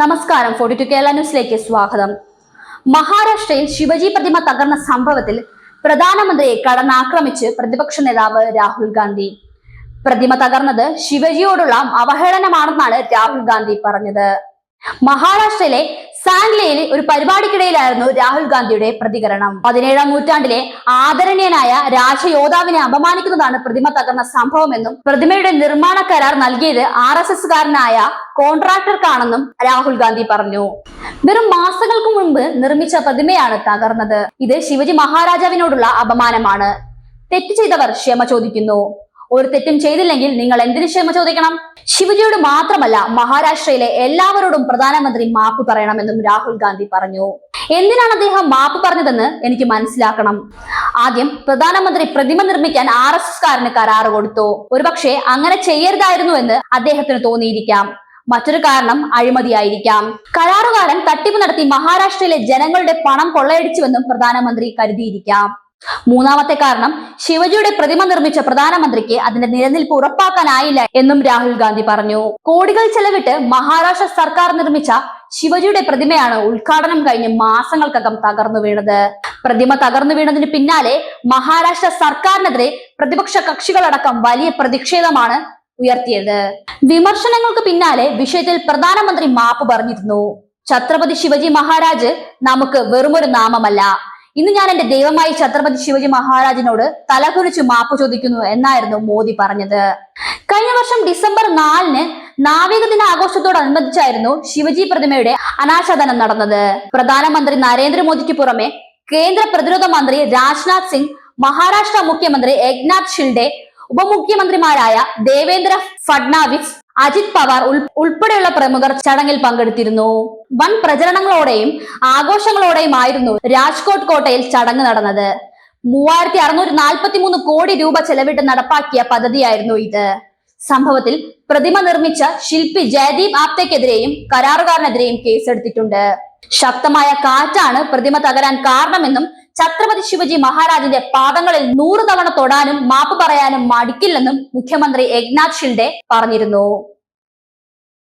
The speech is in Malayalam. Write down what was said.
നമസ്കാരം. ഫോർട്ടി ടു കേരള ന്യൂസിലേക്ക് സ്വാഗതം. മഹാരാഷ്ട്രയിൽ ശിവജി പ്രതിമ തകർന്ന സംഭവത്തിൽ പ്രധാനമന്ത്രിയെ കടന്നാക്രമിച്ച് പ്രതിപക്ഷ നേതാവ് രാഹുൽ ഗാന്ധി. പ്രതിമ തകർന്നത് ശിവജിയോടുള്ള അവഹേളനമാണെന്നാണ് രാഹുൽ ഗാന്ധി പറഞ്ഞത്. മഹാരാഷ്ട്രയിലെ സാംഗ്ലിയിൽ ഒരു പരിപാടിക്കിടയിലായിരുന്നു രാഹുൽ ഗാന്ധിയുടെ പ്രതികരണം. പതിനേഴാം നൂറ്റാണ്ടിലെ ആദരണീയനായ രാജയോദ്ധാവിനെ അപമാനിക്കുന്നതാണ് പ്രതിമ തകർന്ന സംഭവമെന്നും പ്രതിമയുടെ നിർമ്മാണ കരാർ നൽകിയത് ആർ എസ് എസ്കാരനായ കോൺട്രാക്ടർക്കാണെന്നും രാഹുൽ ഗാന്ധി പറഞ്ഞു. വെറും മാസങ്ങൾക്ക് മുൻപ് നിർമ്മിച്ച പ്രതിമയാണ് തകർന്നത്. ഇത് ശിവജി മഹാരാജാവിനോടുള്ള അപമാനമാണ്. തെറ്റ് ചെയ്തവർ ക്ഷമ ചോദിക്കുന്നു. ഒരു തെറ്റും ചെയ്തില്ലെങ്കിൽ നിങ്ങൾ എന്തിനു ക്ഷമ ചോദിക്കണം? ശിവജിയോട് മാത്രമല്ല മഹാരാഷ്ട്രയിലെ എല്ലാവരോടും പ്രധാനമന്ത്രി മാപ്പ് പറയണമെന്നും രാഹുൽ ഗാന്ധി പറഞ്ഞു. എന്തിനാണ് അദ്ദേഹം മാപ്പ് പറഞ്ഞതെന്ന് എനിക്ക് മനസ്സിലാക്കണം. ആദ്യം പ്രധാനമന്ത്രി പ്രതിമ നിർമ്മിക്കാൻ ആർ എസ് എസ്കാരന് കരാറ് കൊടുത്തു. ഒരുപക്ഷെ അങ്ങനെ ചെയ്യരുതായിരുന്നു എന്ന് അദ്ദേഹത്തിന് തോന്നിയിരിക്കാം. മറ്റൊരു കാരണം അഴിമതിയായിരിക്കാം. കരാറുകാരൻ തട്ടിപ്പ് നടത്തി മഹാരാഷ്ട്രയിലെ ജനങ്ങളുടെ പണം കൊള്ളയടിച്ചുവെന്നും പ്രധാനമന്ത്രി കരുതിയിരിക്കാം. മൂന്നാമത്തെ കാരണം ശിവജിയുടെ പ്രതിമ നിർമ്മിച്ച പ്രധാനമന്ത്രിക്ക് അതിന്റെ നിലനിൽപ്പ് ഉറപ്പാക്കാനായില്ല എന്നും രാഹുൽ ഗാന്ധി പറഞ്ഞു. കോടികൾ ചെലവിട്ട് മഹാരാഷ്ട്ര സർക്കാർ നിർമ്മിച്ച ശിവജിയുടെ പ്രതിമയാണ് ഉദ്ഘാടനം കഴിഞ്ഞ് മാസങ്ങൾക്കകം തകർന്നു വീണത്. പ്രതിമ തകർന്നു വീണതിന് പിന്നാലെ മഹാരാഷ്ട്ര സർക്കാരിനെതിരെ പ്രതിപക്ഷ കക്ഷികളടക്കം വലിയ പ്രതിഷേധമാണ് ഉയർത്തിയത്. വിമർശനങ്ങൾക്ക് പിന്നാലെ വിഷയത്തിൽ പ്രധാനമന്ത്രി മാപ്പ് പറഞ്ഞിരുന്നു. ഛത്രപതി ശിവജി മഹാരാജ് നമുക്ക് വെറുമൊരു നാമമല്ല. ഇന്ന് ഞാൻ എന്റെ ദൈവമായി ഛത്രപതി ശിവജി മഹാരാജിനോട് തലകുറിച്ച് മാപ്പ് ചോദിക്കുന്നു എന്നായിരുന്നു മോദി പറഞ്ഞത്. കഴിഞ്ഞ വർഷം ഡിസംബർ നാലിന് നാവിക ദിന ആഘോഷത്തോടനുബന്ധിച്ചായിരുന്നു ശിവജി പ്രതിമയുടെ അനാച്ഛാദനം നടന്നത്. പ്രധാനമന്ത്രി നരേന്ദ്രമോദിക്ക് പുറമെ കേന്ദ്ര പ്രതിരോധ മന്ത്രി രാജ്നാഥ് സിംഗ് മഹാരാഷ്ട്ര മുഖ്യമന്ത്രി ഏക്നാഥ് ഷിൽഡെ ഉപമുഖ്യമന്ത്രിമാരായ ദേവേന്ദ്ര ഫഡ്നാവിസ് അജിത് പവാർ ഉൾപ്പെടെയുള്ള പ്രമുഖർ ചടങ്ങിൽ പങ്കെടുത്തിരുന്നു. വൻ പ്രചരണങ്ങളോടെയും ആഘോഷങ്ങളോടെയും ആയിരുന്നു രാജ്കോട്ട് കോട്ടയിൽ ചടങ്ങ് നടന്നത്. മൂവായിരത്തി അറുന്നൂറ്റി നാൽപ്പത്തി മൂന്ന് കോടി രൂപ ചെലവിട്ട് നടപ്പാക്കിയ പദ്ധതിയായിരുന്നു ഇത്. സംഭവത്തിൽ പ്രതിമ നിർമ്മിച്ച ശില്പി ജയദീപ് ആപ്തയ്ക്കെതിരെയും കരാറുകാരനെതിരെയും കേസെടുത്തിട്ടുണ്ട്. ശക്തമായ കാറ്റാണ് പ്രതിമ തകരാൻ കാരണമെന്നും ഛത്രപതി ശിവജി മഹാരാജിന്റെ പാദങ്ങളിൽ നൂറു തവണ തൊടാനും മാപ്പ് പറയാനും മടിക്കില്ലെന്നും മുഖ്യമന്ത്രി ഏക്നാഥ് ഷിൽഡെ പറഞ്ഞിരുന്നു.